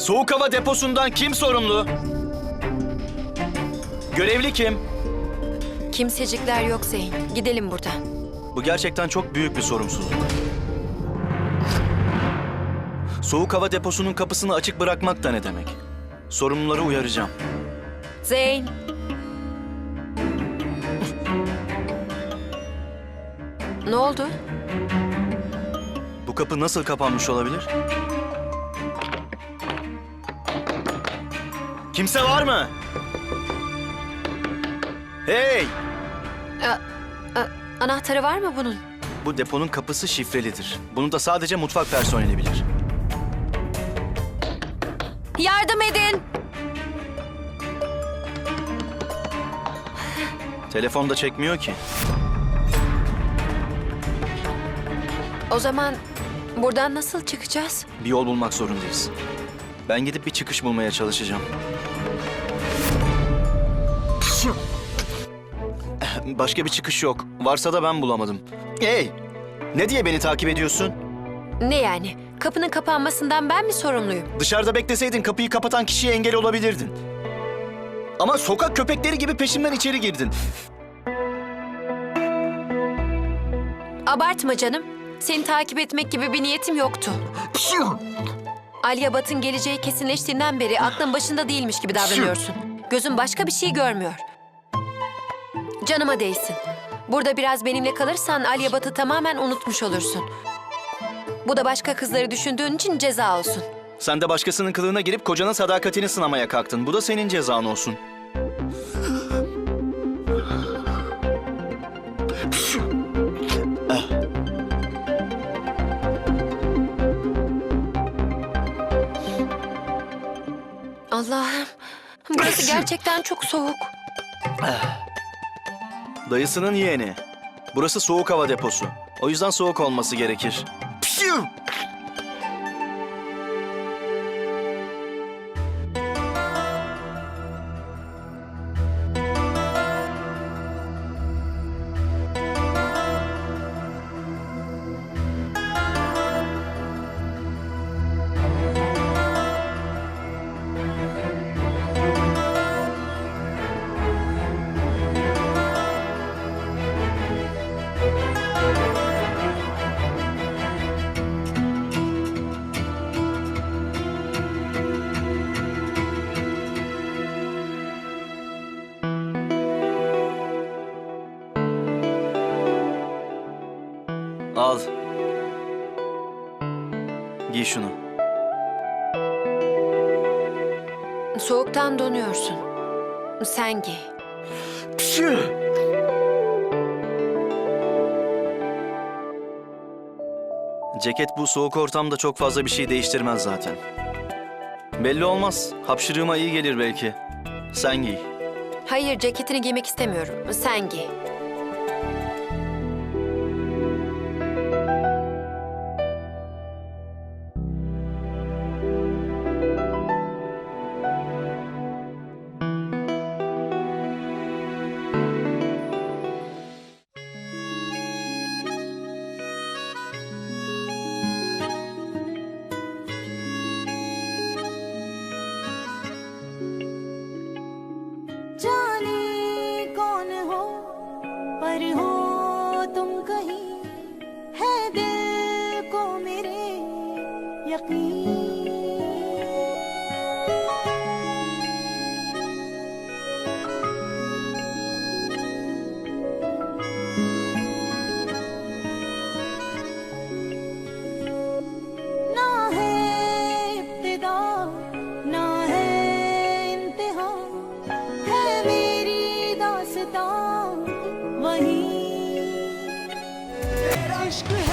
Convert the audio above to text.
Soğuk hava deposundan kim sorumlu? Görevli kim? Kimsecikler yok Zeyn. Gidelim buradan. Bu gerçekten çok büyük bir sorumsuzluk. Soğuk hava deposunun kapısını açık bırakmak da ne demek? Sorumluları uyaracağım. Zeyn. ne oldu? Bu kapı nasıl kapanmış olabilir? Kimse var mı? Hey! A- anahtarı var mı bunun? Bu deponun kapısı şifrelidir. Bunu da sadece mutfak personeli bilir. Yardım edin. Telefon da çekmiyor ki. O zaman buradan nasıl çıkacağız? Bir yol bulmak zorundayız. Ben gidip bir çıkış bulmaya çalışacağım. Başka bir çıkış yok. Varsa da ben bulamadım. Hey! Ne diye beni takip ediyorsun? Ne yani? Kapının kapanmasından ben mi sorumluyum? Dışarıda bekleseydin kapıyı kapatan kişiye engel olabilirdin. Ama sokak köpekleri gibi peşimden içeri girdin. Abartma canım. Seni takip etmek gibi bir niyetim yoktu. Alya Bat'ın geleceği kesinleştiğinden beri aklın başında değilmiş gibi davranıyorsun. Gözün başka bir şey görmüyor. Canıma değsin. Burada biraz benimle kalırsan Alya Bat'ı tamamen unutmuş olursun. Bu da başka kızları düşündüğün için ceza olsun. Sen de başkasının kılığına girip kocanın sadakatini sınamaya kalktın. Bu da senin cezan olsun. Allah'ım. Burası gerçekten çok soğuk. Dayısının yeğeni. Burası soğuk hava deposu. O yüzden soğuk olması gerekir. Al. Giy şunu. Soğuktan donuyorsun. Sen giy. Ceket bu soğuk ortamda çok fazla bir şey değiştirmez zaten. Belli olmaz. Hapşırığıma iyi gelir belki. Sen giy. Hayır ceketini giymek istemiyorum. Sen giy. पर हो screw.